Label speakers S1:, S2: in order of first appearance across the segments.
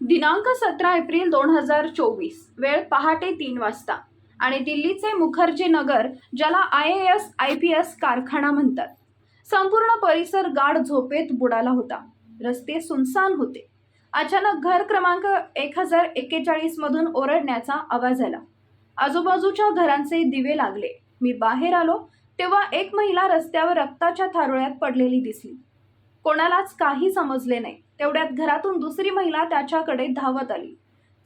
S1: दिनांक सतरा एप्रिल दोन हजार चोवीस वेळ पहाटे तीन वाजता. आणि दिल्लीचे मुखर्जी नगर ज्याला I A S I P S कारखाना म्हणतात. संपूर्ण परिसर गाढ झोपेत बुडाला होता. रस्ते सुनसान होते. अचानक घर क्रमांक एक हजार एक्केचाळीसमधून ओरडण्याचा आवाज आला. आजूबाजूच्या घरांचे दिवे लागले. मी बाहेर आलो तेव्हा एक महिला रस्त्यावर रक्ताच्या थारोळ्यात पडलेली दिसली. कोणालाच काही समजले नाही. तेवढ्यात घरातून दुसरी महिला त्याच्याकडे धावत आली.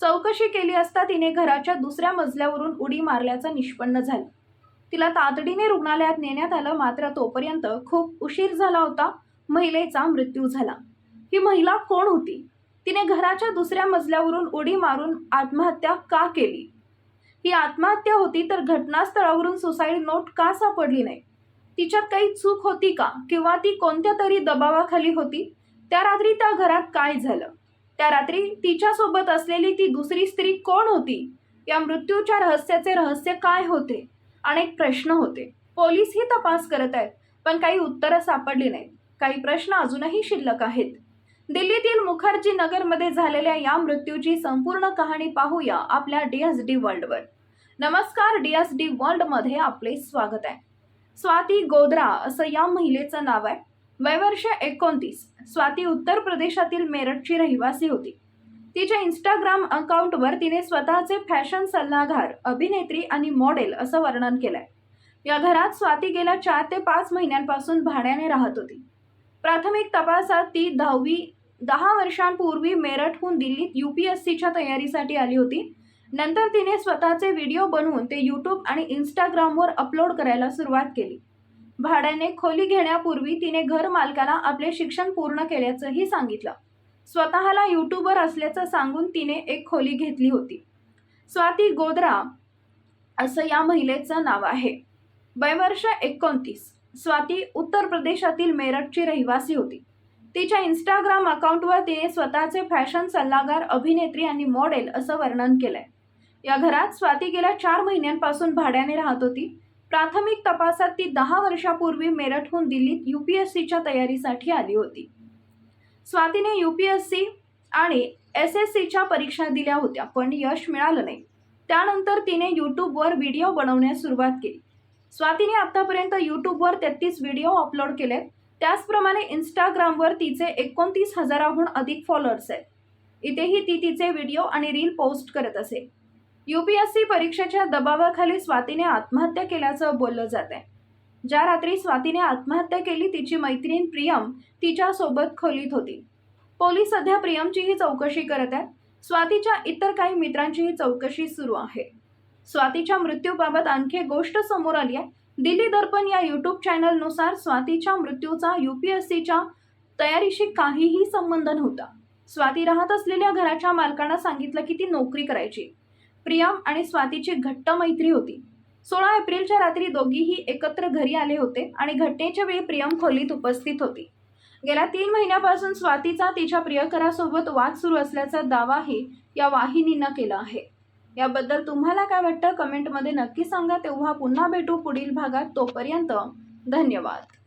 S1: चौकशी केली असता तिने घराच्या दुसऱ्या मजल्यावरून उडी मारल्याचं निष्पन्न झालं. तिला तातडीने रुग्णालयात नेण्यात आलं मात्र तोपर्यंत खूप उशीर झाला होता. महिलेचा मृत्यू झाला. ही महिला कोण होती? तिने घराच्या दुसऱ्या मजल्यावरून उडी मारून आत्महत्या का केली? ही आत्महत्या होती तर घटनास्थळावरून सुसाईड नोट का सापडली नाही? तिच्यात काही चूक होती का? किंवा ती कोणत्या तरी दबावाखाली होती? त्या रात्री त्या घरात काय झालं? त्या रात्री तिच्यासोबत असलेली ती दुसरी स्त्री कोण होती? या मृत्यूच्या रहस्याचे रहस्य काय होते? अनेक प्रश्न होते. पोलीसही तपास करत आहेत पण काही उत्तरं सापडली नाहीत. काही प्रश्न अजूनही शिल्लक आहेत. दिल्लीतील मुखर्जी नगरमध्ये झालेल्या या मृत्यूची संपूर्ण कहाणी पाहूया आपल्या डी एस डी वर्ल्डवर. नमस्कार डी एस डी वर्ल्डमध्ये आपले स्वागत आहे. स्वाती गोद्रा असं या महिलेचं नाव आहे. वयवर्ष एकोणतीस. स्वाती उत्तर प्रदेशातील मेरठची रहिवासी होती. तिच्या इंस्टाग्राम अकाउंटवर तिने स्वतःचे फॅशन सल्लागार अभिनेत्री आणि मॉडेल असं वर्णन केलंय. या घरात स्वाती गेल्या चार ते पाच महिन्यांपासून भाड्याने राहत होती. प्राथमिक तपासात ती दहावी दहा वर्षांपूर्वी मेरठहून दिल्लीत यू पी एस सीच्या तयारीसाठी आली होती. नंतर तिने स्वतःचे व्हिडिओ बनवून ते यूट्यूब आणि इंस्टाग्रामवर अपलोड करायला सुरुवात केली. भाड्याने खोली घेण्यापूर्वी तिने घर मालकाला आपले शिक्षण पूर्ण केल्याचंही सांगितलं. स्वतःला यूट्यूबर असल्याचं सांगून तिने एक खोली घेतली होती. स्वाती गोद्रा असं या महिलेचं नाव आहे. वयवर्ष एकोणतीस. स्वाती उत्तर प्रदेशातील मेरठची रहिवासी होती. तिच्या इंस्टाग्राम अकाउंटवर तिने स्वतःचे फॅशन सल्लागार अभिनेत्री आणि मॉडेल असं वर्णन केलंय. या घरात स्वाती गेल्या चार महिन्यांपासून भाड्याने राहत होती. प्राथमिक तपासात ती दहा वर्षापूर्वी मेरठहून दिल्लीत यू पी एस सीच्या तयारीसाठी आली होती. स्वातीने यू पी एस सी आणि एस एस सीच्या परीक्षा दिल्या होत्या पण यश मिळालं नाही. त्यानंतर तिने यूट्यूबवर व्हिडिओ बनवण्यास सुरुवात केली. स्वातीने आत्तापर्यंत यूट्यूबवर तेहतीस व्हिडिओ अपलोड केले त्याचप्रमाणे इंस्टाग्रामवर तिचे एकोणतीस हजाराहून अधिक फॉलोअर्स आहेत. इथेही ती तिचे व्हिडिओ आणि रील पोस्ट करत असे. यूपीएससी परीक्षेच्या दबावाखाली स्वातीने आत्महत्या केल्याचं बोललं जात आहे ज्या रात्री स्वातीने आत्महत्या केली तिची मैत्रीण प्रियम तिच्यासोबत खोलीत होती. पोलीस सध्या प्रियमचीही चौकशी करत आहेत. स्वातीच्या इतर काही मित्रांचीही चौकशी सुरू आहे. स्वातीच्या मृत्यूबाबत आणखी एक गोष्ट समोर आली आहे. दिल्ली दर्पण या यूट्यूब चॅनलनुसार स्वातीच्या मृत्यूचा यूपीएससीच्या तयारीशी काहीही संबंध नव्हता. स्वाती राहत असलेल्या घराच्या मालकांना सांगितलं की ती नोकरी करायची. प्रियम आणि स्वातीची घट्ट मैत्री होती. सोळा एप्रिलच्या रात्री दोघीही एकत्र घरी आले होते आणि घटनेच्या वेळी प्रियम खोलीत उपस्थित होती. गेल्या तीन महिन्यापासून स्वातीचा तिच्या प्रियकरासोबत वाद सुरू असल्याचा दावाही या वाहिनीनं केला आहे. याबद्दल तुम्हाला काय वाटतं? कमेंटमध्ये नक्की सांगा. तेव्हा पुन्हा भेटू पुढील भागात. तोपर्यंत धन्यवाद.